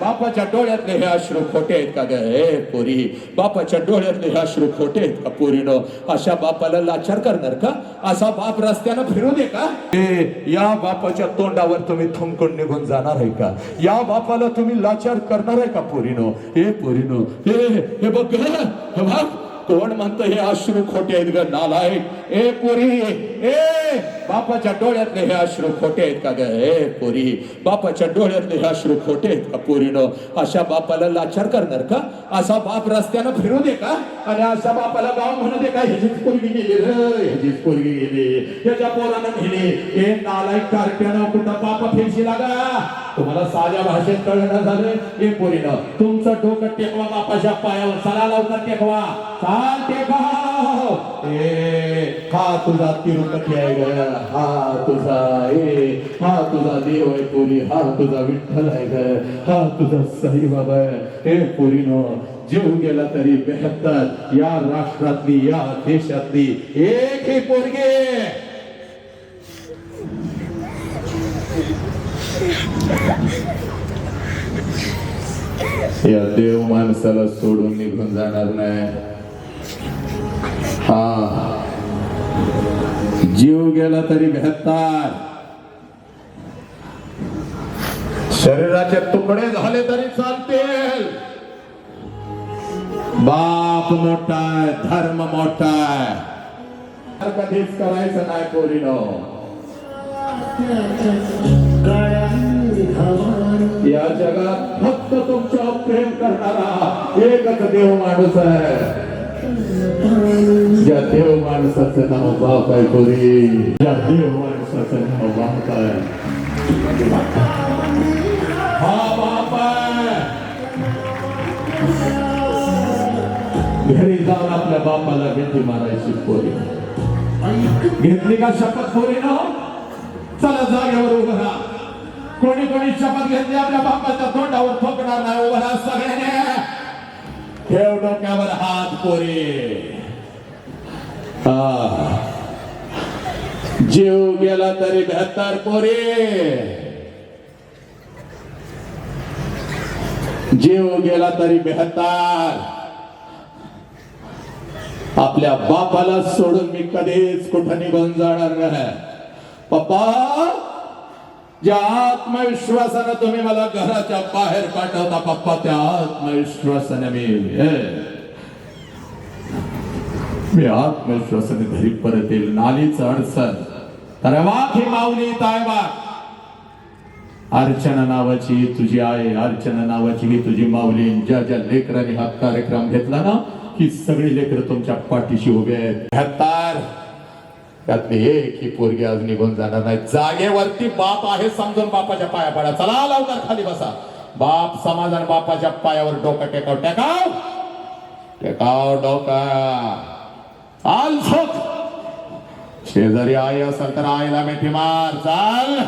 बापाच्या डोळ्यातले हे अश्रू खोटे आहेत का हे पोरी बापाच्या डोळ्यातले हे अश्रू खोटे आहेत का पोरीनं? अशा बापाला लाचार करणार का? असा बाप रस्त्यानं फिरू दे का? ए या बापाच्या तोंडावर तुम्ही थुंकून निघून जाणार आहे का? या बापाला तुम्ही लाचार करणार आहे का पोरीनो? हे पोरीनो हे हे बघ हे बघ. कोण म्हणतं हे अश्रू खोटे आहेत ग नालायक. ए पुरी ए बापाच्या डोळ्यातले हे अश्रू खोटे आहेत का ग? ए पुरी बापाच्या डोळ्यातले हे अश्रू खोटे आहेत का पुरीनं? अशा बापाला लाचार करणार का? असा बाप रस्त्यानं फिरू दे का? आणि अशा बापाला गाव म्हणू दे का ह्याचीच पोरगी गेली रे ह्याचीच पोरगी गेली. ह्याच्या पोरानं नेली ए नालायक कार्ट्यानं कुठं बापा फिरशी लागा? तुम्हाला साध्या भाषेत कळणं झालं. हे पोरीनं तुमचं डोकं टेकवा बापाच्या पायावर चला लावता टेकवा. ते टेकवा ए हा तुझा तिरुपती आहे ग. हा तुझा ए हा तुझा देव आहे पुरी. हा तुझा विठ्ठल आहे ग. हा तुझा साई बाबा आहे. हे पोरीनो जीव गेला तरी बेहत्तर. या राष्ट्रातली या देशातली एक ही पोरगे. या देव माणसाला सोडून निघून जाणार नाही. हा. जीव गेला तरी बेहत्तर. शरीराचे तुकडे झाले तरी चालतील. बाप मोठा आहे धर्म मोठा आहे. कधीच करायचं नाही पोरीनो. या जगात फक्त तुमच्यावर प्रेम करणारा एकच देव माणूस आहे. ज्या देव माणसाचं नाव बाप आहे पोरी ज्या देव माणसाचं नाव बाप आहे हा बाप आहे घरी जाऊन आपल्या बापाला भेटी मारायची पोरी घेतली का शपथ पोरी ना चला जागेवर उभं राहा कोणी कोणी शपथ घेतली आपल्या बापाच्या तोंडावर ठोकणार नाही उभं राहा सगळ्याने ठेव डोक्यावर हात पोरे. जीव गेला तरी बेहत्तर पोरे. जीव गेला तरी बेहत्तर. आपल्या बापाला सोडून मी कधीच कुठं निघून जाणार नाही. पप्पा ज्या आत्मविश्वासानं तुम्ही मला घराच्या बाहेर पाठवता पप्पा त्या आत्मविश्वासाने मी मी आत्मविश्वासाने घरी परत येईल. नालीच अडचण. तर वाघ ही माऊली तायबा अर्चना नावाची तुझी आई अर्चना नावाची ही तुझी माऊली. ज्या ज्या लेकरांनी हा कार्यक्रम घेतला ना ही सगळी लेकरं तुमच्या पाठीशी उभे आहेत. त्यातली एक ही पोरगी आज निघून जाणार नाही. जागेवरती बाप आहे समजून बापाच्या पाया पडा. चला लवकर खाली बसा. बाप समाधान बापाच्या पायावर डोकं टेकाव. टेकाव. टेकाव डोका. चाल झोप शेजारी आई असेल तर आईला मेथी मार. चाल.